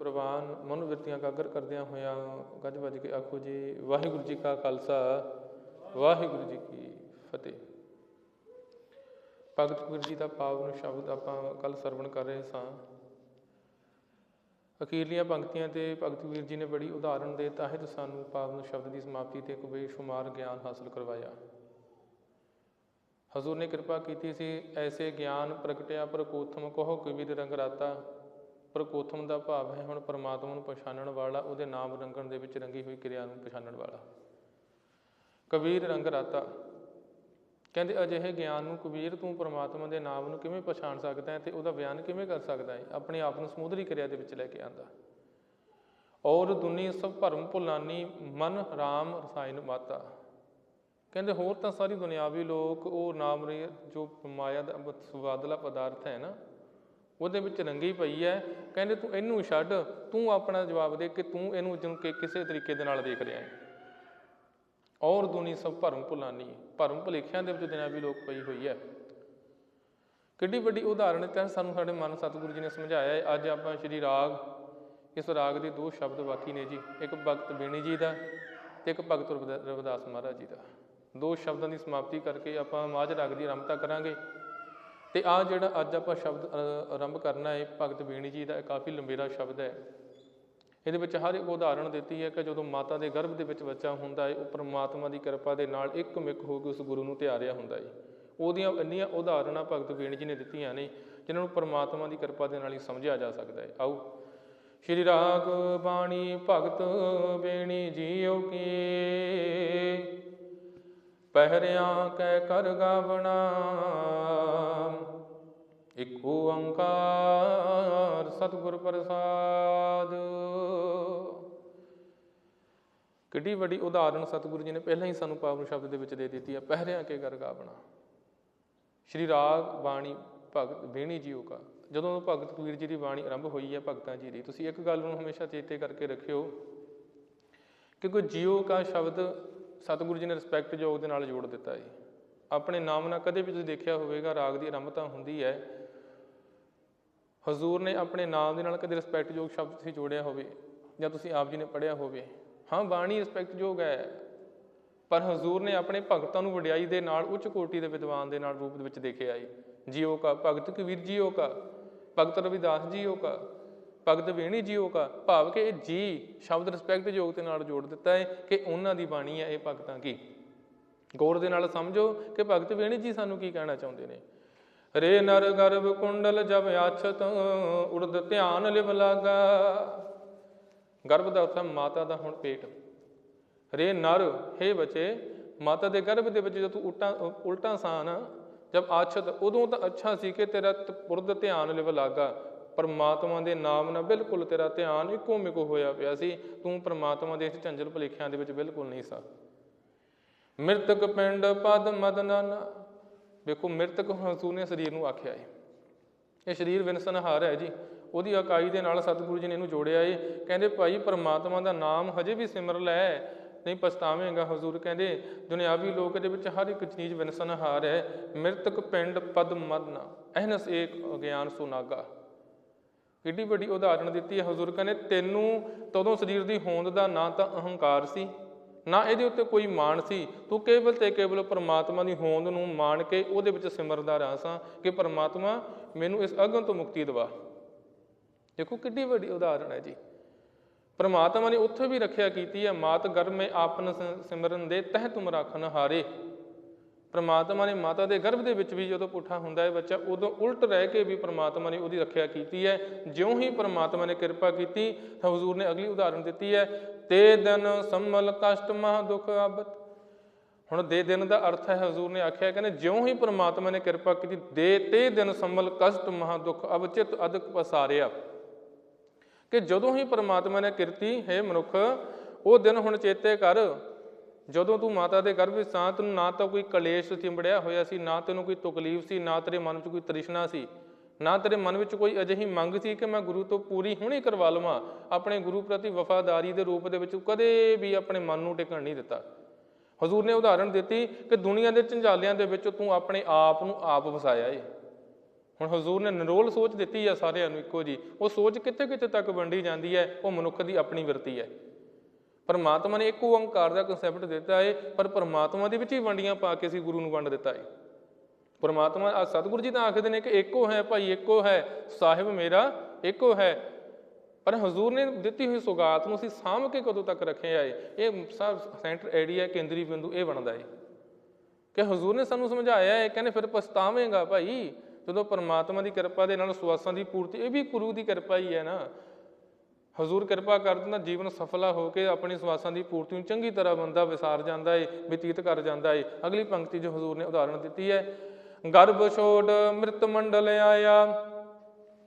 ਪ੍ਰਵਾਨ ਮਨੋਵਿਰਤੀਆਂ ਕਾਗਰ ਕਰਦਿਆਂ ਹੋਇਆਂ ਗੱਜ ਵੱਜ ਕੇ ਆਖੋ ਜੀ, ਵਾਹਿਗੁਰੂ ਜੀ ਕਾ ਖਾਲਸਾ, ਵਾਹਿਗੁਰੂ ਜੀ ਕੀ ਫਤਿਹ। ਭਗਤ ਗੁਰੂ ਜੀ ਦਾ ਪਾਵਨ ਸ਼ਬਦ ਆਪਾਂ ਕੱਲ ਸਰਵਣ ਕਰ ਰਹੇ ਸਾਂ। ਅਖੀਰਲੀਆਂ ਪੰਕਤੀਆਂ ਤੇ ਭਗਤ ਕਬੀਰ ਜੀ ਨੇ ਬੜੀ ਉਦਾਹਰਣ ਦੇ ਤਹਿਤ ਸਾਨੂੰ ਪਾਵਨ ਸ਼ਬਦ ਦੀ ਸਮਾਪਤੀ ਤੇ ਇੱਕ ਬੇਸ਼ੁਮਾਰ ਗਿਆਨ ਹਾਸਲ ਕਰਵਾਇਆ। ਹਜ਼ੂਰ ਨੇ ਕਿਰਪਾ ਕੀਤੀ ਸੀ, ਐਸੇ ਗਿਆਨ ਪ੍ਰਗਟਿਆ ਪ੍ਰਕੋਥਮ ਕਹੋ ਕਬੀਰ ਰੰਗ ਰਾਤਾ। ਪ੍ਰਕੋਥਮ ਦਾ ਭਾਵ ਹੈ ਹੁਣ ਪਰਮਾਤਮਾ ਨੂੰ ਪਛਾਣਨ ਵਾਲਾ, ਉਹਦੇ ਨਾਮ ਰੰਗਣ ਦੇ ਵਿੱਚ ਰੰਗੀ ਹੋਈ ਕਿਰਿਆ ਨੂੰ ਪਛਾਣਨ ਵਾਲਾ। ਕਬੀਰ ਰੰਗ ਰਾਤਾ। ਕਹਿੰਦੇ, ਅਜਿਹੇ ਗਿਆਨ ਨੂੰ ਕਬੀਰ ਤੂੰ ਪਰਮਾਤਮਾ ਦੇ ਨਾਮ ਨੂੰ ਕਿਵੇਂ ਪਛਾਣ ਸਕਦਾ ਹੈ ਤੇ ਉਹਦਾ ਬਿਆਨ ਕਿਵੇਂ ਕਰ ਸਕਦਾ ਹੈ? ਆਪਣੇ ਆਪ ਨੂੰ ਸਮੁੰਦਰੀ ਕਿਰਿਆ ਦੇ ਵਿੱਚ ਲੈ ਕੇ ਆਂਦਾ। ਔਰ ਦੁਨੀ ਸਭ ਭਰਮ ਭੁਲਾਨੀ, ਮਨ ਰਾਮ ਰਸਾਇਨ ਮਾਤਾ। ਕਹਿੰਦੇ, ਹੋਰ ਤਾਂ ਸਾਰੀ ਦੁਨਿਆਵੀ ਲੋਕ ਉਹ ਨਾਮ ਰੇ, ਜੋ ਮਾਇਆ ਦਾ ਬ- ਪਦਾਰਥ ਹੈ ਨਾ ਉਹਦੇ ਵਿੱਚ ਰੰਗੀ ਪਈ ਹੈ ਕਹਿੰਦੇ ਤੂੰ ਇਹਨੂੰ ਛੱਡ, ਤੂੰ ਆਪਣਾ ਜਵਾਬ ਦੇ ਕਿ ਤੂੰ ਇਹਨੂੰ ਜਿਹਨੂੰ ਕਿ ਕਿਸੇ ਤਰੀਕੇ ਦੇ ਨਾਲ ਦੇਖ ਰਿਹਾ ਹੈ। ਔਰ ਦੁਨੀ ਸਭ ਭਰਮ ਭੁਲਾਨੀ ਭਰਮ ਭੁਲੇਖਿਆਂ ਦੇ ਵਿੱਚ ਦੁਨਿਆਵੀ ਲੋਕ ਪਈ ਹੋਈ ਹੈ ਕਿੱਡੀ ਵੱਡੀ ਉਦਾਹਰਣ ਤਾਂ ਸਾਨੂੰ ਸਾਡੇ ਮਨ ਸਤਿਗੁਰੂ ਜੀ ਨੇ ਸਮਝਾਇਆ ਹੈ ਅੱਜ ਆਪਾਂ ਸ਼੍ਰੀ ਰਾਗ, ਇਸ ਰਾਗ ਦੇ ਦੋ ਸ਼ਬਦ ਬਾਕੀ ਨੇ ਜੀ। ਇੱਕ ਭਗਤ ਬੇਣੀ ਜੀ ਦਾ ਤੇ ਇੱਕ ਭਗਤ ਰਵਿਦਾ- ਰਵਿਦਾਸ ਮਹਾਰਾਜ ਜੀ ਦਾ। ਦੋ ਸ਼ਬਦਾਂ ਦੀ ਸਮਾਪਤੀ ਕਰਕੇ ਆਪਾਂ ਮਾਝ ਰਾਗ ਦੀ ਆਰੰਭਤਾ ਕਰਾਂਗੇ। ਤੇ ਆ ਜਿਹੜਾ ਅੱਜ ਆਪਾਂ ਸ਼ਬਦ ਆਰੰਭ ਕਰਨਾ ਹੈ, ਭਗਤ ਬੀਣੀ ਜੀ ਦਾ ਕਾਫੀ ਲੰਬੇਰਾ ਸ਼ਬਦ ਹੈ। ਇਹਦੇ ਵਿੱਚ ਹਰ ਇੱਕ ਉਦਾਹਰਣ ਦਿੱਤੀ ਹੈ ਕਿ ਜਦੋਂ ਮਾਤਾ ਦੇ ਗਰਭ ਦੇ ਵਿੱਚ ਬੱਚਾ ਹੁੰਦਾ ਹੈ, ਉਹ ਪ੍ਰਮਾਤਮਾ ਦੀ ਕਿਰਪਾ ਦੇ ਨਾਲ ਇੱਕ ਮਿਕ ਹੋ ਕੇ ਉਸ ਗੁਰੂ ਨੂੰ ਧਿਆਰਿਆ ਹੁੰਦਾ ਹੈ। ਉਹਦੀਆਂ ਇੰਨੀਆਂ ਉਦਾਹਰਣਾਂ ਭਗਤ ਬੀਣ ਜੀ ਨੇ ਦਿੱਤੀਆਂ ਨੇ, ਜਿਨ੍ਹਾਂ ਨੂੰ ਪ੍ਰਮਾਤਮਾ ਦੀ ਕਿਰਪਾ ਦੇ ਨਾਲ ਹੀ ਸਮਝਿਆ ਜਾ ਸਕਦਾ ਹੈ। ਆਓ। ਸ਼੍ਰੀ ਰਾਗ ਬਾਣੀ ਭਗਤ ਬੇਣੀ ਜੀਓ ਕੀ। ਪਹਿਰਿਆਂ ਕੈ ਕਰ ਗਾਵਣਾ। ਇਕ ਓੰਕਾਰ ਸਤਿਗੁਰ ਪ੍ਰਸਾਦ। ਕਿੱਡੀ ਵੱਡੀ ਉਦਾਹਰਣ ਸਤਿਗੁਰੂ ਜੀ ਨੇ ਪਹਿਲਾਂ ਹੀ ਸਾਨੂੰ ਪਾਵਨ ਸ਼ਬਦ ਦੇ ਵਿੱਚ ਦੇ ਦਿੱਤੀ ਹੈ ਪਹਿਰਿਆਂ ਕੇ ਕਰ ਗਾਵਣਾ। ਸ਼੍ਰੀ ਰਾਗ ਬਾਣੀ ਭਗਤ ਬੇਣੀ ਜੀਓ ਕਾ ਜਦੋਂ ਭਗਤ ਕਬੀਰ ਜੀ ਦੀ ਬਾਣੀ ਆਰੰਭ ਹੋਈ ਹੈ ਭਗਤਾਂ ਜੀ ਦੀ, ਤੁਸੀਂ ਇੱਕ ਗੱਲ ਨੂੰ ਹਮੇਸ਼ਾ ਚੇਤੇ ਕਰਕੇ ਰੱਖਿਓ ਕਿ ਕੋਈ ਜੀਓ ਕਾ ਸ਼ਬਦ ਸਤਿਗੁਰੂ ਜੀ ਨੇ ਰਿਸਪੈਕਟ ਯੋਗ ਦੇ ਨਾਲ ਜੋੜ ਦਿੱਤਾ ਹੈ ਆਪਣੇ ਨਾਮ ਨਾਲ ਕਦੇ ਵੀ ਤੁਸੀਂ ਦੇਖਿਆ ਹੋਵੇਗਾ, ਰਾਗ ਦੀ ਆਰੰਭਤਾ ਹੁੰਦੀ ਹੈ। ਹਜ਼ੂਰ ਨੇ ਆਪਣੇ ਨਾਮ ਦੇ ਨਾਲ ਕਦੇ ਰਿਸਪੈਕਟ ਯੋਗ ਸ਼ਬਦ ਤੁਸੀਂ ਜੋੜਿਆ ਹੋਵੇ ਜਾਂ ਤੁਸੀਂ ਆਪ ਜੀ ਨੇ ਪੜ੍ਹਿਆ ਹੋਵੇ। ਹਾਂ, ਬਾਣੀ ਰਿਸਪੈਕਟ ਯੋਗ ਹੈ। ਪਰ ਹਜ਼ੂਰ ਨੇ ਆਪਣੇ ਭਗਤਾਂ ਨੂੰ ਵਡਿਆਈ ਦੇ ਨਾਲ, ਉੱਚ ਕੋਟੀ ਦੇ ਵਿਦਵਾਨ ਦੇ ਨਾਲ ਰੂਪ ਦੇ ਵਿੱਚ ਦੇਖਿਆ ਹੈ ਜੀਓ ਕਾ ਭਗਤ ਕਬੀਰ ਜੀਓ ਕਾ, ਭਗਤ ਰਵਿਦਾਸ ਜੀਓ ਕਾ। ਭਗਤ ਵੇਣੀ ਜੀਓ ਕਾ, ਭਾਵ ਕਿ ਇਹ ਜੀ ਸ਼ਬਦ ਰਿਸਪੈਕਟ ਯੋਗ ਦੇ ਨਾਲ ਜੋੜ ਦਿੱਤਾ ਹੈ ਕਿ ਉਹਨਾਂ ਦੀ ਬਾਣੀ ਹੈ ਇਹ ਭਗਤਾਂ ਕੀ। ਗੌਰ ਦੇ ਨਾਲ ਸਮਝੋ ਕਿ ਭਗਤ ਵੇਣੀ ਜੀ ਸਾਨੂੰ ਕੀ ਕਹਿਣਾ ਚਾਹੁੰਦੇ ਨੇ। ਰੇ ਨਰ ਗਰਭ ਕੁੰਡਲ ਜਬ ਆਛਤ, ਉੜਦ ਧਿਆਨ ਲਿਵ ਲਾਗਾ। ਗਰਭ ਦਾ ਅਰਥ ਹੈ ਮਾਤਾ ਦਾ ਹੁਣ ਪੇਟ। ਰੇ ਨਰ, ਹੇ ਬੱਚੇ, ਮਾਤਾ ਦੇ ਗਰਭ ਦੇ ਵਿੱਚ ਜਦੋਂ ਤੂੰ ਉਲਟਾ ਉਲਟਾ ਸਾਂ ਜਬ ਜਦ ਆਛਤ, ਉਦੋਂ ਤਾਂ ਅੱਛਾ ਸੀ ਕਿ ਤੇਰਾ ਤ- ਪੁਰਦ ਧਿਆਨ ਲਿਵ ਲਾਗਾ। ਪਰਮਾਤਮਾ ਦੇ ਨਾਮ ਨਾਲ ਬਿਲਕੁਲ ਤੇਰਾ ਧਿਆਨ ਇੱਕੋ ਮਿਕੋ ਹੋਇਆ ਪਿਆ ਸੀ। ਤੂੰ ਪਰਮਾਤਮਾ ਦੇ ਇਸ ਝੰਜਲ ਭੁਲੇਖਿਆਂ ਦੇ ਵਿੱਚ ਬਿਲਕੁਲ ਨਹੀਂ ਸਾ। ਮਿਰਤਕ ਪਿੰਡ ਪਦ ਮਦਨਨ ਵੇਖੋ, ਮ੍ਰਿਤਕ ਹਸੂ ਨੇ ਸਰੀਰ ਨੂੰ ਆਖਿਆ ਏ। ਇਹ ਸਰੀਰ ਵਿਨਸਨਹਾਰ ਹੈ ਜੀ। ਉਹਦੀ ਇਕਾਈ ਦੇ ਨਾਲ ਸਤਿਗੁਰੂ ਜੀ ਨੇ ਇਹਨੂੰ ਜੋੜਿਆ ਏ। ਕਹਿੰਦੇ, ਭਾਈ, ਪਰਮਾਤਮਾ ਦਾ ਨਾਮ ਹਜੇ ਵੀ ਸਿਮਰ ਲੈ। ਨਹੀਂ ਪਛਤਾਵੇਂਗਾ ਹਜ਼ੂਰ। ਕਹਿੰਦੇ, ਦੁਨਿਆਵੀ ਲੋਕ ਦੇ ਵਿੱਚ ਹਰ ਇੱਕ ਚੀਜ਼ ਵਿਨਸਨਹਾਰ ਹੈ। ਮ੍ਰਿਤਕ ਪਿੰਡ ਪਦ ਮਦਨਾ ਅਹਨਸ ਏਕ ਗਿਆਨ ਸੁਨਾਗਾ। ਕਿੱਡੀ ਵੱਡੀ ਉਦਾਹਰਣ ਦਿੱਤੀ ਹੈ ਹਜ਼ੂਰ ਕਹਿੰਦੇ ਤੈਨੂੰ ਤਦੋਂ ਸਰੀਰ ਦੀ ਹੋਂਦ ਦਾ ਨਾ ਤਾਂ ਅਹੰਕਾਰ ਸੀ, ਨਾ ਇਹਦੇ ਉੱਤੇ ਕੋਈ ਮਾਣ ਸੀ। ਤੂੰ ਕੇਵਲ ਤੇ ਕੇਵਲ ਪਰਮਾਤਮਾ ਦੀ ਹੋਂਦ ਨੂੰ ਮਾਣ ਕੇ ਉਹਦੇ ਵਿੱਚ ਸਿਮਰਦਾ ਰਹਾ ਸਾਂ ਕਿ ਪਰਮਾਤਮਾ ਮੈਨੂੰ ਇਸ ਅਗਨ ਤੋਂ ਮੁਕਤੀ ਦਿਵਾ। ਦੇਖੋ ਕਿੱਡੀ ਵੱਡੀ ਉਦਾਹਰਣ ਹੈ ਜੀ। ਪਰਮਾਤਮਾ ਨੇ ਉੱਥੇ ਵੀ ਰੱਖਿਆ ਕੀਤੀ ਹੈ, ਮਾਤ ਗਰਭ ਮੇ ਆਪਨ ਸਿਮਰਨ ਦੇ ਤਹਿ ਤੁਮ ਰਾਖਨ ਹਾਰੇ। ਪ੍ਰਮਾਤਮਾ ਨੇ ਮਾਤਾ ਦੇ ਗਰਭ ਦੇ ਵਿੱਚ ਵੀ ਜਦੋਂ ਪੁੱਠਾ ਹੁੰਦਾ ਹੈ ਬੱਚਾ, ਉਦੋਂ ਉਲਟ ਰਹਿ ਕੇ ਵੀ ਪ੍ਰਮਾਤਮਾ ਨੇ ਉਹਦੀ ਰੱਖਿਆ ਕੀਤੀ ਹੈ। ਜਿਉਂ ਹੀ ਪ੍ਰਮਾਤਮਾ ਨੇ ਕਿਰਪਾ ਕੀਤੀ, ਤਾਂ ਹਜ਼ੂਰ ਨੇ ਅਗਲੀ ਉਦਾਹਰਨ ਦਿੱਤੀ ਹੈ, ਤੇ ਦਿਨ ਸੰਮਲ ਕਸ਼ਟ ਮਹ ਦੁਖ ਆਬਤ ਹੁਣ ਦੇ ਦਿਨ ਦਾ ਅਰਥ ਹੈ, ਹਜ਼ੂਰ ਨੇ ਆਖਿਆ ਕਹਿੰਦੇ, ਜਿਉਂ ਹੀ ਪ੍ਰਮਾਤਮਾ ਨੇ ਕਿਰਪਾ ਕੀਤੀ, ਦੇ ਤੇ ਦਿਨ ਸੰਮਲ ਕਸ਼ਟ ਮਹ ਦੁਖ ਅਭਚਿਤ ਅਦਕ ਪਸਾਰਿਆ। ਕਿ ਜਦੋਂ ਹੀ ਪ੍ਰਮਾਤਮਾ ਨੇ ਕਿਰਤੀ, ਹੈ ਮਨੁੱਖ, ਉਹ ਦਿਨ ਹੁਣ ਚੇਤੇ ਕਰ ਜਦੋਂ ਤੂੰ ਮਾਤਾ ਦੇ ਗਰਭ ਵਿੱਚ ਸਾਂ, ਤੈਨੂੰ ਨਾ ਤਾਂ ਕੋਈ ਕਲੇਸ਼ ਚਿੰਬੜਿਆ ਹੋਇਆ ਸੀ, ਨਾ ਤੈਨੂੰ ਕੋਈ ਤਕਲੀਫ ਸੀ, ਨਾ ਤੇਰੇ ਮਨ ਵਿੱਚ ਕੋਈ ਤ੍ਰਿਸ਼ਨਾ ਸੀ, ਨਾ ਤੇਰੇ ਮਨ ਵਿੱਚ ਕੋਈ ਅਜਿਹੀ ਮੰਗ ਸੀ ਕਿ ਮੈਂ ਗੁਰੂ ਤੋਂ ਪੂਰੀ ਹੁਣੇ ਕਰਵਾ ਲਵਾਂ, ਆਪਣੇ ਗੁਰੂ ਪ੍ਰਤੀ ਵਫਾਦਾਰੀ ਦੇ ਰੂਪ ਦੇ ਵਿੱਚ ਕਦੇ ਵੀ ਆਪਣੇ ਮਨ ਨੂੰ ਟਿਕਣ ਨਹੀਂ ਦਿੱਤਾ। ਹਜ਼ੂਰ ਨੇ ਉਦਾਹਰਣ ਦਿੱਤੀ ਕਿ ਦੁਨੀਆ ਦੇ ਝੰਝਾਲਿਆਂ ਦੇ ਵਿੱਚ ਤੂੰ ਆਪਣੇ ਆਪ ਨੂੰ ਆਪ ਵਸਾਇਆ ਏ। ਹੁਣ ਹਜ਼ੂਰ ਨੇ ਨਿਰੋਲ ਸੋਚ ਦਿੱਤੀ ਆ ਸਾਰਿਆਂ ਨੂੰ ਇੱਕੋ ਜੀ ਉਹ ਸੋਚ ਕਿੱਥੇ ਕਿੱਥੇ ਤੱਕ ਵੰਡੀ ਜਾਂਦੀ ਹੈ, ਉਹ ਮਨੁੱਖ ਦੀ ਆਪਣੀ ਵਰਤੀ ਹੈ। ਪਰਮਾਤਮਾ ਨੇ ਇੱਕ ਓੰਕਾਰ ਦਾ ਕਨਸੈਪਟ ਦਿੱਤਾ ਹੈ ਪਰ ਪਰਮਾਤਮਾ ਦੇ ਵਿੱਚ ਹੀ ਵੰਡੀਆਂ ਪਾ ਕੇ ਅਸੀਂ ਗੁਰੂ ਨੂੰ ਵੰਡ ਦਿੱਤਾ ਹੈ ਪਰਮਾਤਮਾ ਆ ਸਤਿਗੁਰੂ ਜੀ ਤਾਂ ਆਖਦੇ ਨੇ ਕਿ ਇੱਕੋ ਹੈ ਭਾਈ, ਇੱਕੋ ਹੈ, ਸਾਹਿਬ ਮੇਰਾ, ਇੱਕੋ ਹੈ। ਪਰ ਹਜ਼ੂਰ ਨੇ ਦਿੱਤੀ ਹੋਈ ਸੁਗਾਤ ਨੂੰ ਅਸੀਂ ਸਾਂਭ ਕੇ ਕਦੋਂ ਤੱਕ ਰੱਖਿਆ ਏ? ਇਹ ਸਭ ਸੈਂਟਰ ਏਰੀਆ ਕੇਂਦਰੀ ਬਿੰਦੂ, ਇਹ ਬਣਦਾ ਏ। ਕਿ ਹਜ਼ੂਰ ਨੇ ਸਾਨੂੰ ਸਮਝਾਇਆ ਹੈ ਕਹਿੰਦੇ ਫਿਰ ਪਛਤਾਵੇਂਗਾ ਭਾਈ, ਜਦੋਂ ਪਰਮਾਤਮਾ ਦੀ ਕਿਰਪਾ ਦੇ ਨਾਲ ਸੁਆਸਾਂ ਦੀ ਪੂਰਤੀ, ਇਹ ਵੀ ਗੁਰੂ ਦੀ ਕਿਰਪਾ ਹੀ ਹੈ ਨਾ। ਹਜ਼ੂਰ ਕਿਰਪਾ ਕਰ ਦਿੰਦਾ, ਜੀਵਨ ਸਫਲਾ ਹੋ ਕੇ ਆਪਣੀ ਸਵਾਸਾਂ ਦੀ ਪੂਰਤੀ ਨੂੰ ਚੰਗੀ ਤਰ੍ਹਾਂ ਬੰਦਾ ਵਿਸਾਰ ਜਾਂਦਾ ਏ, ਬਤੀਤ ਕਰ ਜਾਂਦਾ ਏ। ਅਗਲੀ ਪੰਕਤੀ ਜੋ ਹਜ਼ੂਰ ਨੇ ਉਦਾਹਰਣ ਦਿੱਤੀ ਹੈ, ਗਰਭ ਛੋੜ ਮ੍ਰਿਤ ਮੰਡਲ ਆਇਆ,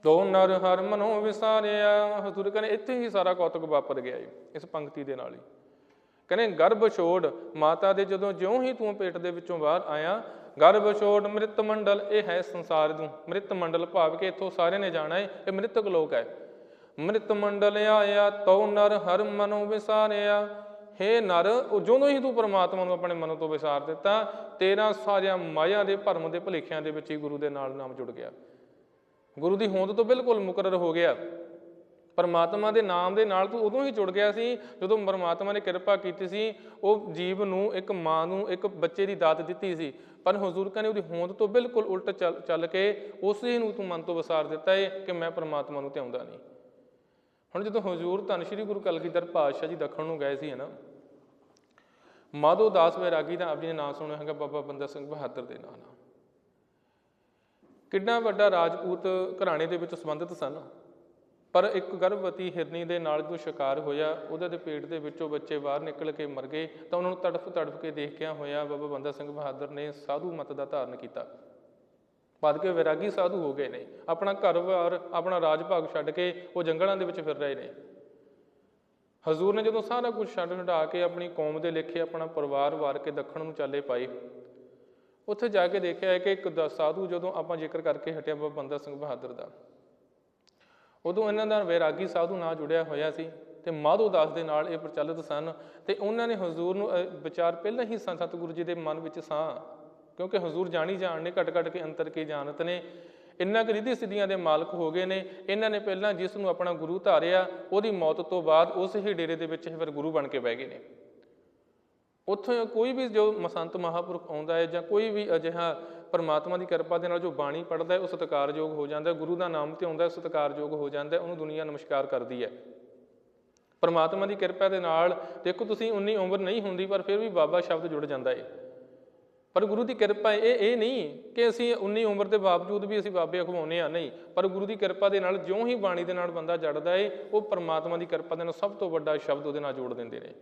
ਦੋ ਨਰ ਹਰ ਮਨੋ ਵਿਸਾਰਿਆ। ਹਜ਼ੂਰ ਕਹਿੰਦੇ, ਇੱਥੇ ਹੀ ਸਾਰਾ ਕੌਤਕ ਵਾਪਰ ਗਿਆ ਏ, ਇਸ ਪੰਕਤੀ ਦੇ ਨਾਲ ਹੀ। ਕਹਿੰਦੇ, ਗਰਭ ਛੋੜ ਮਾਤਾ ਦੇ ਜਦੋਂ ਜਿਉਂ ਹੀ ਤੂੰ ਪੇਟ ਦੇ ਵਿੱਚੋਂ ਬਾਹਰ ਆਇਆ, ਗਰਭ ਛੋੜ ਮ੍ਰਿਤ ਮੰਡਲ, ਇਹ ਹੈ ਸੰਸਾਰ ਨੂੰ ਮ੍ਰਿਤ ਮੰਡਲ ਭਾਵ ਕਿ ਇੱਥੋਂ ਸਾਰਿਆਂ ਨੇ ਜਾਣਾ ਏ, ਇਹ ਮ੍ਰਿਤਕ ਲੋਕ ਹੈ। ਮ੍ਰਿਤ ਮੰਡਲ ਆਇਆ, ਤਉ ਨਰ ਹਰ ਮਨੋ ਵਿਸਾਰਿਆ। ਹੇ ਨਰ, ਉਹ ਜਦੋਂ ਹੀ ਤੂੰ ਪਰਮਾਤਮਾ ਨੂੰ ਆਪਣੇ ਮਨ ਤੋਂ ਵਿਸਾਰ ਦਿੱਤਾ, ਤੇਰਾ ਸਾਰਿਆਂ ਮਾਇਆ ਦੇ ਭਰਮ ਦੇ ਭੁਲੇਖਿਆਂ ਦੇ ਵਿੱਚ ਹੀ ਗੁਰੂ ਦੇ ਨਾਲ ਨਾਮ ਜੁੜ ਗਿਆ। ਗੁਰੂ ਦੀ ਹੋਂਦ ਤੋਂ ਬਿਲਕੁਲ ਮੁਕਰਰ ਹੋ ਗਿਆ। ਪਰਮਾਤਮਾ ਦੇ ਨਾਮ ਦੇ ਨਾਲ ਤੂੰ ਉਦੋਂ ਹੀ ਜੁੜ ਗਿਆ ਸੀ, ਜਦੋਂ ਪਰਮਾਤਮਾ ਨੇ ਕਿਰਪਾ ਕੀਤੀ ਸੀ, ਉਹ ਜੀਵ ਨੂੰ, ਇੱਕ ਮਾਂ ਨੂੰ, ਇੱਕ ਬੱਚੇ ਦੀ ਦਾਤ ਦਿੱਤੀ ਸੀ। ਪਰ ਹਜ਼ੂਰ ਨੇ ਉਹਦੀ ਹੋਂਦ ਤੋਂ ਬਿਲਕੁਲ ਉਲਟ ਚੱਲ ਚੱਲ ਕੇ ਉਸੇ ਨੂੰ ਤੂੰ ਮਨ ਤੋਂ ਵਿਸਾਰ ਦਿੱਤਾ ਏ ਕਿ ਮੈਂ ਪਰਮਾਤਮਾ ਨੂੰ ਧਿਆਉਂਦਾ ਨਹੀਂ। ਹੁਣ ਜਦੋਂ ਹਜ਼ੂਰ ਧੰਨ ਸ਼੍ਰੀ ਗੁਰੂ ਕਲਗੀਧਰ ਪਾਤਸ਼ਾਹ ਜੀ ਦੱਖਣ ਨੂੰ ਗਏ ਸੀ ਨਾ, ਮਾਧੋ ਦਾਸ ਵੈਰਾਗੀ ਦਾ ਆਪ ਜੀ ਨੇ ਨਾਮ ਸੁਣਿਆ ਹੈਗਾ ਬਾਬਾ ਬੰਦਾ ਸਿੰਘ ਬਹਾਦਰ ਦੇ ਨਾਂ ਨਾਲ। ਕਿੰਨਾ ਵੱਡਾ ਰਾਜਪੂਤ ਘਰਾਣੇ ਦੇ ਵਿੱਚ ਸੰਬੰਧਿਤ ਸਨ, ਪਰ ਇੱਕ ਗਰਭਵਤੀ ਹਿਰਨੀ ਦੇ ਨਾਲ ਜੋ ਸ਼ਿਕਾਰ ਹੋਇਆ, ਉਹਦੇ ਦੇ ਪੇਟ ਦੇ ਵਿੱਚੋਂ ਬੱਚੇ ਬਾਹਰ ਨਿਕਲ ਕੇ ਮਰ ਗਏ, ਤਾਂ ਉਹਨਾਂ ਨੂੰ ਤੜਫ ਤੜਫ ਕੇ ਦੇਖਿਆ ਹੋਇਆ ਬਾਬਾ ਬੰਦਾ ਸਿੰਘ ਬਹਾਦਰ ਨੇ ਸਾਧੂ ਮਤ ਦਾ ਧਾਰਨ ਕੀਤਾ। ਬਾਅਦ ਕੇ ਵਿਰਾਗੀ ਸਾਧੂ ਹੋ ਗਏ ਨੇ। ਆਪਣਾ ਘਰ-ਬਾਰ ਆਪਣਾ ਰਾਜ ਭਾਗ ਛੱਡ ਕੇ ਉਹ ਜੰਗਲਾਂ ਦੇ ਵਿੱਚ ਫਿਰ ਰਹੇ ਨੇ। ਹਜ਼ੂਰ ਨੇ ਜਦੋਂ ਸਾਰਾ ਕੁਝ ਛੱਡ ਹਟਾ ਕੇ ਆਪਣੀ ਕੌਮ ਦੇ ਲੇਖੇ ਆਪਣਾ ਪਰਿਵਾਰ ਵਾਰ ਕੇ ਦੱਖਣ ਨੂੰ ਚਾਲੇ ਪਾਈ ਉੱਥੇ ਜਾ ਕੇ ਦੇਖਿਆ ਕਿ ਇੱਕ ਸਾਧੂ ਜਦੋਂ ਆਪਾਂ ਜ਼ਿਕਰ ਕਰਕੇ ਹਟਿਆ ਬਾਬਾ ਬੰਦਾ ਸਿੰਘ ਬਹਾਦਰ ਦਾ। ਉਦੋਂ ਇਹਨਾਂ ਦਾ ਵੈਰਾਗੀ ਸਾਧੂ ਨਾਲ ਜੁੜਿਆ ਹੋਇਆ ਸੀ ਤੇ ਮਾਧੋ ਦਾਸ ਦੇ ਨਾਲ ਇਹ ਪ੍ਰਚਲਿਤ ਸਨ ਤੇ ਉਹਨਾਂ ਨੇ ਹਜ਼ੂਰ ਨੂੰ ਅਹ, ਵਿਚਾਰ ਪਹਿਲਾਂ ਹੀ ਸੰ- ਸਤਿਗੁਰੂ ਜੀ ਦੇ ਮਨ ਵਿੱਚ ਸਾਂ ਕਿਉਂਕਿ ਹਜ਼ੂਰ ਜਾਣੀ ਜਾਣ ਨੇ ਘਟ ਘਟ ਕੇ ਅੰਤਰ ਕੀ ਜਾਣਤ ਨੇ। ਇੰਨਾ ਕੁ ਰਿੱਧੀ ਸਿੱਧੀਆਂ ਦੇ ਮਾਲਕ ਹੋ ਗਏ ਨੇ। ਇਹਨਾਂ ਨੇ ਪਹਿਲਾਂ ਜਿਸ ਨੂੰ ਆਪਣਾ ਗੁਰੂ ਧਾਰਿਆ, ਉਹਦੀ ਮੌਤ ਤੋਂ ਬਾਅਦ ਉਸ ਹੀ ਡੇਰੇ ਦੇ ਵਿੱਚ ਹੀ ਫਿਰ ਗੁਰੂ ਬਣ ਕੇ ਬਹਿ ਗਏ ਨੇ। ਉੱਥੋਂ ਕੋਈ ਵੀ ਜੋ ਮਸੰਤ ਮਹਾਪੁਰਖ ਆਉਂਦਾ ਹੈ ਜਾਂ ਕੋਈ ਵੀ ਅਜਿਹਾ ਪਰਮਾਤਮਾ ਦੀ ਕਿਰਪਾ ਦੇ ਨਾਲ ਜੋ ਬਾਣੀ ਪੜਦਾ ਹੈ, ਉਹ ਸਤਿਕਾਰਯੋਗ ਹੋ ਜਾਂਦਾ ਹੈ, ਗੁਰੂ ਦਾ ਨਾਮ ਤੇ ਆਉਂਦਾ ਹੈ, ਸਤਿਕਾਰਯੋਗ ਹੋ ਜਾਂਦਾ ਹੈ, ਉਹਨੂੰ ਦੁਨੀਆ ਨਮਸਕਾਰ ਕਰਦੀ ਹੈ। ਪਰਮਾਤਮਾ ਦੀ ਕਿਰਪਾ ਦੇ ਨਾਲ, ਦੇਖੋ ਤੁਸੀਂ ਉਨੀ ਉਮਰ ਨਹੀਂ ਹੁੰਦੀ, ਪਰ ਫਿਰ ਵੀ ਬਾਬਾ ਸ਼ਬਦ ਜੁੜ ਜਾਂਦਾ ਹੈ ਪਰ ਗੁਰੂ ਦੀ ਕਿਰਪਾ ਇਹ ਇਹ ਨਹੀਂ ਕਿ ਅਸੀਂ ਉਨੀ ਉਮਰ ਦੇ ਬਾਵਜੂਦ ਵੀ ਅਸੀਂ ਬਾਬੇ ਅਖਵਾਉਨੇ ਆ ਨਹੀਂ। ਪਰ ਗੁਰੂ ਦੀ ਕਿਰਪਾ ਦੇ ਨਾਲ ਜਿਉਂ ਹੀ ਬਾਣੀ ਦੇ ਨਾਲ ਬੰਦਾ ਜੜਦਾ ਏ, ਉਹ ਪਰਮਾਤਮਾ ਦੀ ਕਿਰਪਾ ਦੇ ਨਾਲ ਸਭ ਤੋਂ ਵੱਡਾ ਸ਼ਬਦ ਉਹਦੇ ਨਾਲ ਜੋੜ ਦਿੰਦੇ ਨੇ।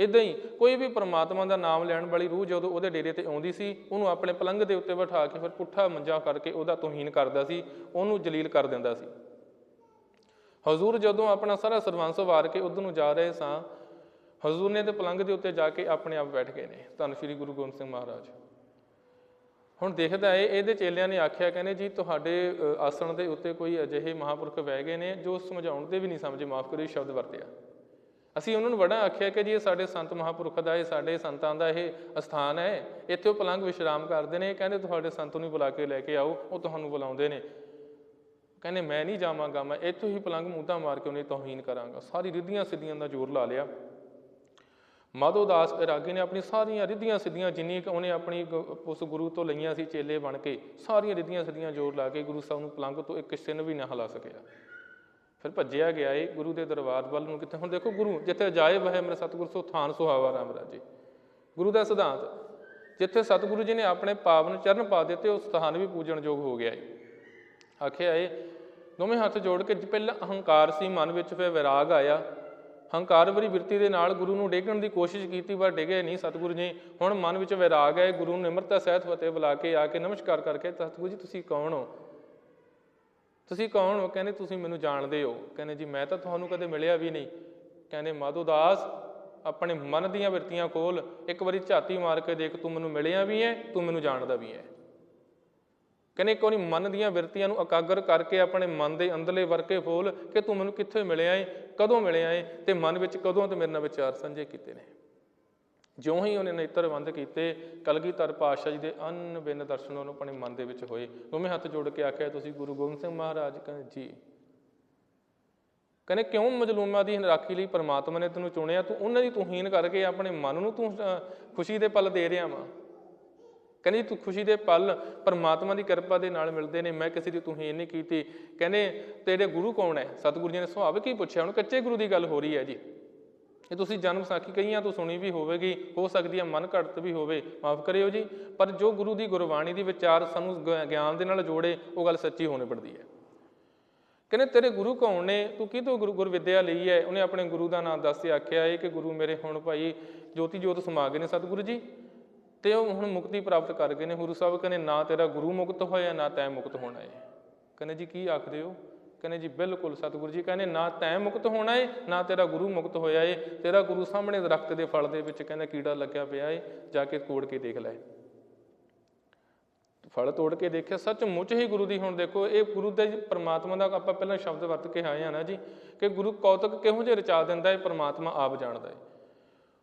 ਇਦਾਂ ਹੀ ਕੋਈ ਵੀ ਪਰਮਾਤਮਾ ਦਾ ਨਾਮ ਲੈਣ ਵਾਲੀ ਰੂਹ ਜਦੋਂ ਉਹਦੇ ਡੇਰੇ ਤੇ ਆਉਂਦੀ ਸੀ, ਉਹਨੂੰ ਆਪਣੇ ਪਲੰਘ ਦੇ ਉੱਤੇ ਬਿਠਾ ਕੇ ਫਿਰ ਪੁੱਠਾ ਮੰਜਾ ਕਰਕੇ ਉਹਦਾ ਤੋਹੀਨ ਕਰਦਾ ਸੀ, ਉਹਨੂੰ ਜਲੀਲ ਕਰ ਦਿੰਦਾ ਸੀ। ਹਜ਼ੂਰ ਜਦੋਂ ਆਪਣਾ ਸਾਰਾ ਸਰਵੰਸ ਵਾਰ ਕੇ ਉਧਰ ਨੂੰ ਜਾ ਰਹੇ ਸਾਂ ਹਜ਼ੂਰ ਨੇ ਤੇ ਪਲੰਘ ਦੇ ਉੱਤੇ ਜਾ ਕੇ ਆਪਣੇ ਆਪ ਬੈਠ ਗਏ ਨੇ। ਧੰਨ ਸ਼੍ਰੀ ਗੁਰੂ ਗੋਬਿੰਦ ਸਿੰਘ ਮਹਾਰਾਜ। ਹੁਣ ਦੇਖਦਾ ਏ ਇਹਦੇ ਚੇਲਿਆਂ ਨੇ ਆਖਿਆ, ਕਹਿੰਦੇ ਜੀ, ਤੁਹਾਡੇ ਆਸਣ ਦੇ ਉੱਤੇ ਕੋਈ ਅਜਿਹੇ ਮਹਾਪੁਰਖ ਬਹਿ ਗਏ ਨੇ ਜੋ ਸਮਝਾਉਣ ਤੇ ਵੀ ਨਹੀਂ ਸਮਝੇ, ਮਾਫ ਕਰਿਓ ਸ਼ਬਦ ਵਰਤਿਆ। ਅਸੀਂ ਉਹਨਾਂ ਨੂੰ ਬੜਾ ਆਖਿਆ ਕਿ ਜੀ, ਇਹ ਸਾਡੇ ਸੰਤ ਮਹਾਪੁਰਖ ਦਾ, ਇਹ ਸਾਡੇ ਸੰਤਾਂ ਦਾ ਇਹ ਅਸਥਾਨ ਹੈ। ਇੱਥੇ ਉਹ ਪਲੰਘ ਵਿਸ਼ਰਾਮ ਕਰਦੇ ਨੇ, ਕਹਿੰਦੇ ਤੁਹਾਡੇ ਸੰਤ ਨੂੰ ਬੁਲਾ ਕੇ ਲੈ ਕੇ ਆਓ, ਉਹ ਤੁਹਾਨੂੰ ਬੁਲਾਉਂਦੇ ਨੇ। ਕਹਿੰਦੇ, ਮੈਂ ਨਹੀਂ ਜਾਵਾਂਗਾ, ਮੈਂ ਇੱਥੋਂ ਹੀ ਪਲੰਘ ਮੂਧਾ ਮਾਰ ਕੇ ਉਹਨੇ ਤੋਹੀਨ ਕਰਾਂਗਾ। ਸਾਰੀ ਰਿੱਧੀਆਂ ਸਿੱਧੀਆਂ ਦਾ ਜ਼ੋਰ ਲਾ ਲਿਆ। ਮਾਧੋ ਦਾਸ ਰਾਗੀ ਨੇ ਆਪਣੀ ਸਾਰੀਆਂ ਰਿੱਧੀਆਂ ਸਿੱਧੀਆਂ ਜਿੰਨੀ ਕਿ ਉਹਨੇ ਆਪਣੀ ਗ- ਉਸ ਗੁਰੂ ਤੋਂ ਲਈਆਂ ਸੀ ਚੇਲੇ ਬਣ ਕੇ, ਸਾਰੀਆਂ ਰਿੱਧੀਆਂ ਸਿੱਧੀਆਂ ਜ਼ੋਰ ਲਾ ਕੇ ਗੁਰੂ ਸਾਹਿਬ ਨੂੰ ਪਲੰਘ ਤੋਂ ਇੱਕ ਸਿਨ ਵੀ ਨਾ ਹਿਲਾ ਸਕਿਆ। ਫਿਰ ਭੱਜਿਆ ਗਿਆ ਏ ਗੁਰੂ ਦੇ ਦਰਬਾਰ ਵੱਲ ਨੂੰ ਕਿਤੇ ਹੁਣ ਦੇਖੋ ਗੁਰੂ ਜਿੱਥੇ ਅਜਾਇਬ ਹੈ ਮੇਰੇ ਸਤਿਗੁਰ ਸੋ ਥਾਨ ਸੁਹਾਵਾ ਰਾਮ ਰਾਜੇ। ਗੁਰੂ ਦਾ ਸਿਧਾਂਤ, ਜਿੱਥੇ ਸਤਿਗੁਰੂ ਜੀ ਨੇ ਆਪਣੇ ਪਾਵਨ ਚਰਨ ਪਾ ਦਿੱਤੇ, ਉਸ ਸਥਾਨ ਵੀ ਪੂਜਣਯੋਗ ਹੋ ਗਿਆ ਏ। ਆਖਿਆ ਏ ਦੋਵੇਂ ਹੱਥ ਜੋੜ ਕੇ ਪਹਿਲਾਂ ਅਹੰਕਾਰ ਸੀ, ਮਨ ਵਿੱਚ ਫਿਰ ਵਿਰਾਗ ਆਇਆ। ਹੰਕਾਰ ਭਰੀ ਬਿਰਤੀ ਦੇ ਨਾਲ ਗੁਰੂ ਨੂੰ ਡੇਗਣ ਦੀ ਕੋਸ਼ਿਸ਼ ਕੀਤੀ, ਪਰ ਡਿਗੇ ਨਹੀਂ ਸਤਿਗੁਰੂ ਜੀ। ਹੁਣ ਮਨ ਵਿੱਚ ਵਿਰਾਗ ਹੈ, ਗੁਰੂ ਨੂੰ ਨਿਮਰਤਾ, ਸਹਿਤ ਫਤਿਹ ਬੁਲਾ ਕੇ ਆ ਕੇ ਨਮਸਕਾਰ ਕਰਕੇ ਸਤਿਗੁਰੂ ਜੀ, ਤੁਸੀਂ ਕੌਣ ਹੋ? ਤੁਸੀਂ ਕੌਣ ਹੋ? ਕਹਿੰਦੇ ਤੁਸੀਂ ਮੈਨੂੰ ਜਾਣਦੇ ਹੋ। ਕਹਿੰਦੇ ਜੀ, ਮੈਂ ਤਾਂ ਤੁਹਾਨੂੰ ਕਦੇ ਮਿਲਿਆ ਵੀ ਨਹੀਂ। ਕਹਿੰਦੇ, ਮਾਧੋ ਦਾਸ, ਆਪਣੇ ਮਨ ਦੀਆਂ ਬਿਰਤੀਆਂ ਖੋਲ। ਇੱਕ ਵਾਰੀ ਝਾਤੀ ਮਾਰ ਕੇ ਦੇਖ, ਤੂੰ ਮੈਨੂੰ ਮਿਲਿਆ ਵੀ ਹੈ, ਤੂੰ ਮੈਨੂੰ ਜਾਣਦਾ ਵੀ ਹੈ। ਕਹਿੰਦੇ ਕੋਈ ਮਨ ਦੀਆਂ ਵਿਰਤੀਆਂ ਨੂੰ ਇਕਾਗਰ ਕਰਕੇ ਆਪਣੇ ਮਨ ਦੇ ਅੰਦਰਲੇ ਵਰਕੇ ਫੋਲ ਕਿ ਤੂੰ ਮੈਨੂੰ ਕਿੱਥੇ ਮਿਲਿਆ ਏ, ਕਦੋਂ ਮਿਲਿਆ ਏ ਤੇ ਮਨ ਵਿੱਚ ਕਦੋਂ ਤੇ ਮੇਰੇ ਨਾਲ ਵਿਚਾਰ ਸਾਂਝੇ ਕੀਤੇ ਨੇ। ਜਿਉਂ ਹੀ ਉਹਨੇ ਨੇਤਰ ਬੰਦ ਕੀਤੇ, ਕਲਗੀਧਰ ਪਾਤਸ਼ਾਹ ਜੀ ਦੇ ਅਨੰਨ ਬਿਨ ਦਰਸ਼ਨ ਉਹਨੂੰ ਆਪਣੇ ਮਨ ਦੇ ਵਿੱਚ ਹੋਏ। ਦੋਵੇਂ ਹੱਥ ਜੋੜ ਕੇ ਆਖਿਆ, ਤੁਸੀਂ ਗੁਰੂ ਗੋਬਿੰਦ ਸਿੰਘ ਮਹਾਰਾਜ ਕਹਿੰਦੇ ਜੀ। ਕਹਿੰਦੇ, ਕਿਉਂ ਮਜਲੂਮਾਂ ਦੀ ਰਾਖੀ ਲਈ ਪਰਮਾਤਮਾ ਨੇ ਤੈਨੂੰ ਚੁਣਿਆ? ਤੂੰ ਉਹਨਾਂ ਦੀ ਤੁਹੀਨ ਕਰਕੇ ਆਪਣੇ ਮਨ ਨੂੰ ਤੂੰ ਖੁਸ਼ੀ ਦੇ ਪਲ ਦੇ ਰਿਹਾ ਵਾ। ਕਹਿੰਦੇ, ਤੂੰ ਖੁਸ਼ੀ ਦੇ ਪਲ ਪਰਮਾਤਮਾ ਦੀ ਕਿਰਪਾ ਦੇ ਨਾਲ ਮਿਲਦੇ ਨੇ। ਮੈਂ ਕਿਸੇ ਦੀ ਤੁਹੀਨ ਨਹੀਂ ਕੀਤੀ। ਕਹਿੰਦੇ, ਤੇਰੇ ਗੁਰੂ ਕੌਣ ਹੈ? ਸਤਿਗੁਰੂ ਜੀ ਨੇ ਸੁਭਾਵਿਕ ਹੀ ਪੁੱਛਿਆ, ਹੁਣ ਕੱਚੇ ਗੁਰੂ ਦੀ ਗੱਲ ਹੋ ਰਹੀ ਹੈ ਜੀ। ਇਹ ਤੁਸੀਂ ਜਨਮ ਸਾਖੀ ਕਈਆਂ ਤੋਂ ਸੁਣੀ ਵੀ ਹੋਵੇਗੀ, ਹੋ ਸਕਦੀ ਹੈ ਮਨ ਘੜਤ ਵੀ ਹੋਵੇ। ਮਾਫ ਕਰਿਓ ਜੀ, ਪਰ ਜੋ ਗੁਰੂ ਦੀ ਗੁਰਬਾਣੀ ਦੀ ਵਿਚਾਰ ਸਾਨੂੰ ਗਿਆਨ ਦੇ ਨਾਲ ਜੋੜੇ, ਉਹ ਗੱਲ ਸੱਚੀ ਹੋਣੀ ਪੜਦੀ ਹੈ। ਕਹਿੰਦੇ, ਤੇਰੇ ਗੁਰੂ ਕੌਣ ਨੇ? ਤੂੰ ਕਿਤੋਂ ਗੁਰੂ, ਗੁਰਵਿਦਿਆ ਲਈ ਹੈ? ਉਹਨੇ ਆਪਣੇ ਗੁਰੂ ਦਾ ਨਾਮ ਦੱਸ ਕੇ ਆਖਿਆ ਹੈ ਕਿ ਗੁਰੂ ਮੇਰੇ ਹੁਣ ਭਾਈ ਜੋਤੀ ਜੋਤ ਸਮਾ ਗਏ ਨੇ ਸਤਿਗੁਰੂ ਜੀ। ਤੇ ਉਹ ਹੁਣ ਮੁਕਤੀ ਪ੍ਰਾਪਤ ਕਰ ਗਏ ਨੇ। ਗੁਰੂ ਸਾਹਿਬ ਕਹਿੰਦੇ, ਨਾ ਤੇਰਾ ਗੁਰੂ ਮੁਕਤ ਹੋਇਆ, ਨਾ ਤੈਂ ਮੁਕਤ ਹੋਣਾ ਏ। ਕਹਿੰਦੇ ਜੀ ਕੀ ਆਖਦੇ ਹੋ? ਕਹਿੰਦੇ ਜੀ ਬਿਲਕੁਲ ਸਤਿਗੁਰੂ ਜੀ ਕਹਿੰਦੇ, ਨਾ ਤੈਂ ਮੁਕਤ ਹੋਣਾ ਏ, ਨਾ ਤੇਰਾ ਗੁਰੂ ਮੁਕਤ ਹੋਇਆ ਏ। ਤੇਰਾ ਗੁਰੂ ਸਾਹਮਣੇ ਦਰਖਤ ਦੇ ਫਲ ਦੇ ਵਿੱਚ ਕਹਿੰਦਾ ਕੀੜਾ ਲੱਗਿਆ ਪਿਆ ਏ, ਜਾ ਕੇ ਤੋੜ ਕੇ ਦੇਖ ਲੈ। ਫਲ ਤੋੜ ਕੇ ਦੇਖਿਆ, ਸੱਚਮੁੱਚ ਹੀ ਗੁਰੂ ਦੀ ਹੁਣ ਦੇਖੋ, ਇਹ ਗੁਰੂ ਦੇ ਪ੍ਰਮਾਤਮਾ ਦਾ ਆਪਾਂ ਪਹਿਲਾਂ ਸ਼ਬਦ ਵਰਤ ਕੇ ਆਏ ਆ ਨਾ ਜੀ, ਕਿ ਗੁਰੂ ਕੌਤਕ ਕਿਹੋ ਜਿਹਾ ਰਚਾ ਦਿੰਦਾ ਹੈ ਪਰਮਾਤਮਾ ਆਪ ਜਾਣਦਾ ਹੈ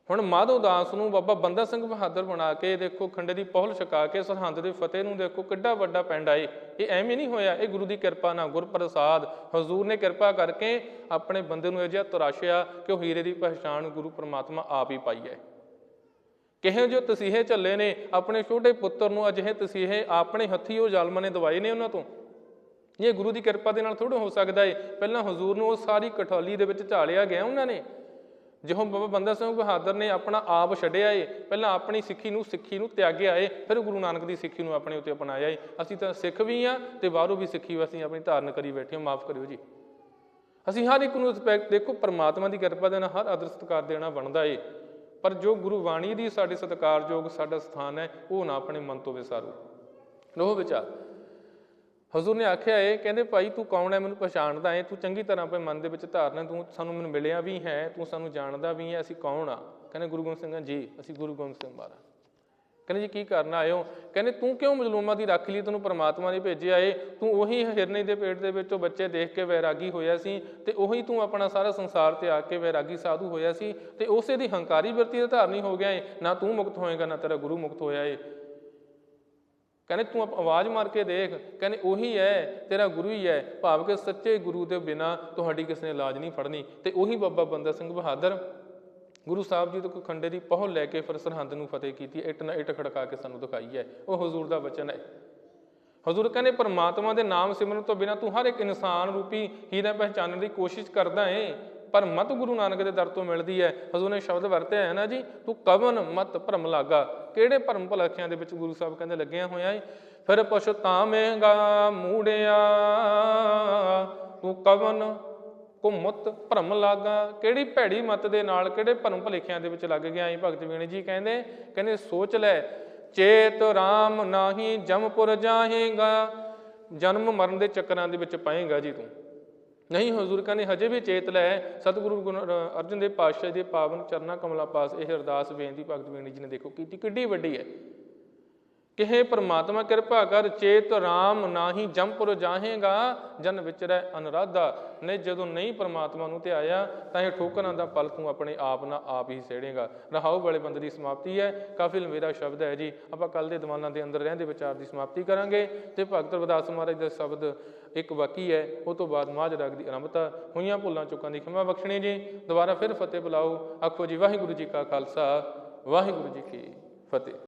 ਹੁਣ ਮਾਧੋ ਦਾਸ ਨੂੰ ਬਾਬਾ ਬੰਦਾ ਸਿੰਘ ਬਹਾਦਰ ਬਣਾ ਕੇ ਦੇਖੋ ਖੰਡੇ ਦੀ ਪਹਲ ਛਕਾ ਕੇ ਸਰਹੰਦ ਦੇ ਫਤਿਹ ਨੂੰ ਦੇਖੋ ਕਿੱਡਾ ਵੱਡਾ ਪਿੰਡ ਆਏ ਇਹ। ਐਵੇਂ ਨਹੀਂ ਹੋਇਆ, ਇਹ ਗੁਰੂ ਦੀ ਕਿਰਪਾ ਨਾਲ ਗੁਰਪ੍ਰਸਾਦ, ਹਜ਼ੂਰ ਨੇ ਕਿਰਪਾ ਕਰਕੇ ਆਪਣੇ ਬੰਦੇ ਨੂੰ ਇਹ ਜਿਹਾ ਤਰਾਸ਼ਿਆ ਕਿ ਉਹ ਹੀਰੇ ਦੀ ਪਹਿਚਾਣ ਗੁਰੂ ਪਰਮਾਤਮਾ ਆਪ ਹੀ ਪਾਈ ਹੈ। ਕਿਹੋ ਜੋ ਤਸੀਹੇ ਝੱਲੇ ਨੇ, ਆਪਣੇ ਛੋਟੇ ਪੁੱਤਰ ਨੂੰ ਅਜਿਹੇ ਤਸੀਹੇ ਆਪਣੇ ਹੱਥੀ ਉਹ ਜ਼ਾਲਮਾਂ ਨੇ ਦਵਾਏ ਨੇ ਉਹਨਾਂ ਤੋਂ। ਇਹ ਗੁਰੂ ਦੀ ਕਿਰਪਾ ਦੇ ਨਾਲ ਥੋੜਾ ਹੋ ਸਕਦਾ ਏ। ਪਹਿਲਾਂ ਹਜ਼ੂਰ ਨੂੰ ਉਹ ਸਾਰੀ ਕਠੌਲੀ ਦੇ ਵਿੱਚ ਝਾਲਿਆ ਗਿਆ ਉਹਨਾਂ ਨੇ। ਜਿਹੋ ਬਾਬਾ ਬੰਦਾ ਸਿੰਘ ਬਹਾਦਰ ਨੇ ਆਪਣਾ ਆਪ ਛੱਡਿਆ ਏ, ਪਹਿਲਾਂ ਆਪਣੀ ਸਿੱਖੀ ਨੂੰ ਸਿੱਖੀ ਨੂੰ ਤਿਆਗਿਆ ਏ, ਫਿਰ ਗੁਰੂ ਨਾਨਕ ਦੀ ਸਿੱਖੀ ਨੂੰ ਆਪਣੇ ਉੱਤੇ ਅਪਣਾਇਆ ਏ। ਅਸੀਂ ਤਾਂ ਸਿੱਖ ਵੀ ਆ ਤੇ ਬਾਹਰੋਂ ਵੀ ਸਿੱਖੀ ਅਸੀਂ ਆਪਣੀ ਧਾਰਨ ਕਰੀ ਬੈਠੇ ਹਾਂ ਮਾਫ ਕਰਿਓ ਜੀ। ਅਸੀਂ ਹਰ ਇੱਕ ਨੂੰ ਰਿਸਪੈਕਟ ਦੇਖੋ, ਪਰਮਾਤਮਾ ਦੀ ਕਿਰਪਾ ਦੇ ਨਾਲ ਹਰ ਆਦਰ ਸਤਿਕਾਰ ਦੇਣਾ ਬਣਦਾ ਏ। ਪਰ ਜੋ ਗੁਰੂ ਬਾਣੀ ਦੀ ਸਾਡੇ ਸਤਿਕਾਰਯੋਗ ਸਾਡਾ ਸਥਾਨ ਹੈ, ਉਹ ਨਾ ਆਪਣੇ ਮਨ ਤੋਂ ਵਿਸਾਰੋ। ਲੋ ਵਿਚਾਰ ਹਜ਼ੂਰ ਨੇ ਆਖਿਆ ਏ, ਕਹਿੰਦੇ ਭਾਈ ਤੂੰ ਕੌਣ ਹੈ ਮੈਨੂੰ ਪਛਾਣਦਾ ਏ, ਤੂੰ ਚੰਗੀ ਤਰ੍ਹਾਂ ਆਪਣੇ ਮਨ ਦੇ ਵਿੱਚ ਧਾਰਨਾ, ਤੂੰ ਸਾਨੂੰ ਮੈਨੂੰ ਮਿਲਿਆ ਵੀ ਹੈ, ਤੂੰ ਸਾਨੂੰ ਜਾਣਦਾ ਵੀ ਹੈ, ਅਸੀਂ ਕੌਣ ਆ? ਕਹਿੰਦੇ ਗੁਰੂ ਗੋਬਿੰਦ ਸਿੰਘ ਜੀ, ਅਸੀਂ ਗੁਰੂ ਗੋਬਿੰਦ ਸਿੰਘ ਮਹਾਰਾਜ। ਕਹਿੰਦੇ ਜੀ ਕੀ ਕਰਨ ਆਇਓ ਕਹਿੰਦੇ ਤੂੰ ਕਿਉਂ ਮਜਲੂਮਾਂ ਦੀ ਰੱਖ ਲਈ ਤੈਨੂੰ ਪ੍ਰਮਾਤਮਾ ਨੇ ਭੇਜਿਆ ਏ? ਤੂੰ ਉਹੀ ਹਿਰਨੇ ਦੇ ਪੇਟ ਦੇ ਵਿੱਚੋਂ ਬੱਚੇ ਦੇਖ ਕੇ ਵੈਰਾਗੀ ਹੋਇਆ ਸੀ ਤੇ ਉਹੀ ਤੂੰ ਆਪਣਾ ਸਾਰਾ ਸੰਸਾਰ ਤੇ ਆ ਕੇ ਵੈਰਾਗੀ ਸਾਧੂ ਹੋਇਆ ਸੀ ਤੇ ਉਸੇ ਦੀ ਹੰਕਾਰੀ ਵਰਤੀ ਦਾ ਧਾਰਨੀ ਹੋ ਗਿਆ ਏ। ਨਾ ਤੂੰ ਮੁਕਤ ਹੋਏਗਾ, ਨਾ ਤੇਰਾ ਗੁਰੂ ਮੁਕਤ ਹੋਇਆ ਏ। ਕਹਿੰਦੇ ਤੂੰ ਆਵਾਜ਼ ਮਾਰ ਕੇ ਦੇਖ, ਕਹਿੰਦੇ ਉਹੀ ਹੈ, ਤੇਰਾ ਗੁਰੂ ਹੀ ਹੈ। ਭਾਵ ਕਿ ਸੱਚੇ ਗੁਰੂ ਦੇ ਬਿਨਾ ਤੁਹਾਡੀ ਕਿਸੇ ਨੇ ਲਾਜ ਨਹੀਂ ਫੜਨੀ। ਤੇ ਉਹੀ ਬਾਬਾ ਬੰਦਾ ਸਿੰਘ ਬਹਾਦਰ ਗੁਰੂ ਸਾਹਿਬ ਜੀ ਤੋਂ ਖੰਡੇ ਦੀ ਪਹੁਲ ਲੈ ਕੇ ਫਿਰ ਸਰਹੰਦ ਨੂੰ ਫਤਿਹ ਕੀਤੀ, ਇੱਟ ਨਾਲ ਇੱਟ ਖੜਕਾ ਕੇ ਸਾਨੂੰ ਦਿਖਾਈ ਹੈ। ਉਹ ਹਜ਼ੂਰ ਦਾ ਵਚਨ ਹੈ। ਹਜ਼ੂਰ ਕਹਿੰਦੇ ਪਰਮਾਤਮਾ ਦੇ ਨਾਮ ਸਿਮਰਨ ਤੋਂ ਬਿਨਾ ਤੂੰ ਹਰ ਇੱਕ ਇਨਸਾਨ ਰੂਪੀ ਹੀਰਾ ਪਹਿਚਾਨਣ ਦੀ ਕੋਸ਼ਿਸ਼ ਕਰਦਾ ਏ ਪਰ ਮਤ ਗੁਰੂ ਨਾਨਕ ਦੇ ਦਰ ਤੋਂ ਮਿਲਦੀ ਹੈ। ਹਜ਼ੂਰ ਨੇ ਸ਼ਬਦ ਵਰਤਿਆ ਹੈ ਨਾ ਜੀ, ਤੂੰ ਕਵਨ ਮਤ ਭਰਮ ਲਾਗਾ। ਕਿਹੜੇ ਭਰਮ ਭਲਖਿਆਂ ਦੇ ਵਿੱਚ ਗੁਰੂ ਸਾਹਿਬ ਕਹਿੰਦੇ ਲੱਗਿਆ ਹੋਇਆ ਏ? ਫਿਰ ਪਛਤਾਵੇਂਗਾ ਮੂੜਿਆ, ਤੂੰ ਕਵਨ ਘੁੰਮਤ ਭਰਮ ਲਾਗਾ? ਕਿਹੜੀ ਭੈੜੀ ਮਤ ਦੇ ਨਾਲ ਕਿਹੜੇ ਭਰਮ ਭਲੇਖਿਆਂ ਦੇ ਵਿੱਚ ਲੱਗ ਗਿਆ ਏ ਭਗਤ ਵੀਣ ਜੀ ਕਹਿੰਦੇ? ਕਹਿੰਦੇ, ਸੋਚ ਲੈ, ਚੇਤ ਰਾਮ ਨਾਹੀ ਜਮਪੁਰ ਜਾਹੇਗਾ ਜਨਮ ਮਰਨ ਦੇ ਚੱਕਰਾਂ ਦੇ ਵਿੱਚ ਪਾਏਗਾ ਜੀ ਤੂੰ। ਨਹੀਂ, ਹਜ਼ੂਰ ਨੇ ਹਜੇ ਵੀ ਚੇਤ ਲੈ ਸਤਿਗੁਰੂ ਗੁਰੂ ਅ- ਅਰਜਨ ਦੇਵ ਪਾਤਸ਼ਾਹ ਦੇ ਪਾਵਨ ਚਰਨਾਂ ਕਮਲਾਂ ਪਾਸ, ਇਹ ਅਰਦਾਸ ਬੇਨਤੀ ਭਗਤ ਵੀਣ ਜੀ ਨੇ ਦੇਖੋ ਕੀਤੀ, ਕਿੱਡੀ ਵੱਡੀ ਹੈ। ਕਿਹੇ ਪ੍ਰਮਾਤਮਾ ਕਿਰਪਾ ਕਰ, ਚੇਤ ਰਾਮ ਨਾਹੀ ਜੰਪੁਰ ਜਾਹੇਗਾ, ਜਨ ਵਿਚਰੈ ਅਨਰਾਧਾ। ਨੇ ਜਦੋਂ ਨਹੀਂ ਪ੍ਰਮਾਤਮਾ ਨੂੰ ਧਿਆਇਆ, ਤਾਂ ਇਹ ਠੋਕਰਾਂ ਦਾ ਪਲ ਤੂੰ ਆਪਣੇ ਆਪ ਨਾਲ ਆਪ ਹੀ ਸੇੜੇਗਾ। ਰਹਾਉ ਵਾਲੇ ਬੰਦੇ ਦੀ ਸਮਾਪਤੀ ਹੈ। ਕਾਫੀ ਲੰਬੇਰਾ ਸ਼ਬਦ ਹੈ ਜੀ। ਆਪਾਂ ਕੱਲ ਦੇ ਦੀਵਾਨਾਂ ਦੇ ਅੰਦਰ ਰਹਿੰਦੇ ਵਿਚਾਰ ਦੀ ਸਮਾਪਤੀ ਕਰਾਂਗੇ। ਤੇ ਭਗਤ ਰਵਿਦਾਸ ਮਹਾਰਾਜ ਦਾ ਸ਼ਬਦ ਇੱਕ ਬਾਕੀ ਹੈ। ਉਹ ਤੋਂ ਬਾਅਦ ਮਾਝ ਰਾਗ ਦੀ ਆਰੰਭਤਾ ਹੋਈਆਂ ਭੁੱਲਾਂ ਚੁੱਕਾਂ ਦੀ ਖਿਮਾ ਬਖਸ਼ਣੀ ਜੀ। ਦੁਬਾਰਾ ਫਿਰ ਫਤਿਹ ਬੁਲਾਓ। ਆਖੋ ਜੀ, ਵਾਹਿਗੁਰੂ ਜੀ ਕਾ ਖਾਲਸਾ, ਵਾਹਿਗੁਰੂ ਜੀ ਕੀ ਫਤਿਹ।